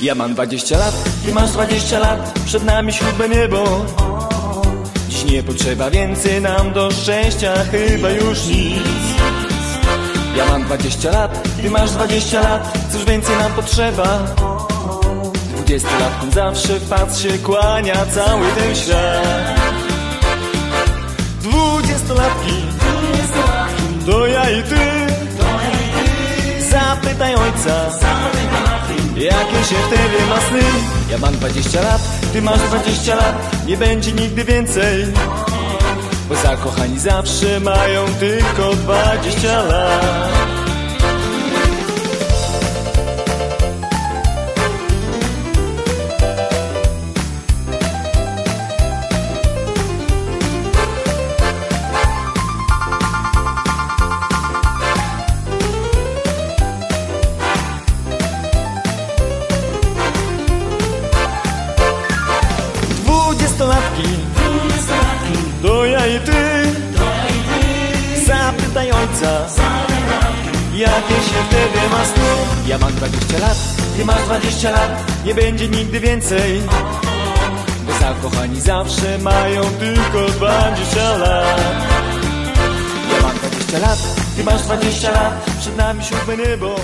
Ja mam 20 lat, ty masz 20 lat, przed nami ślubne niebo. Dziś nie potrzeba więcej nam do szczęścia, chyba już nic. Ja mam 20 lat, ty masz 20 lat, cóż więcej nam potrzeba? Dwudziestolatkom zawsze patrz się kłania cały ten świat. Dwudziestolatki, to ja i ty. Zapytaj ojca, jakie się wtedy ma sny. Ja mam 20 lat, ty masz 20 lat, nie będzie nigdy więcej. Bo zakochani zawsze mają tylko 20 lat. Jakie się wtedy ma sny. Ja mam 20 lat, ty masz 20 lat, nie będzie nigdy więcej. Bo zakochani zawsze mają tylko 20 lat. Ja mam 20 lat, ty masz 20 lat, przed nami siódme niebo.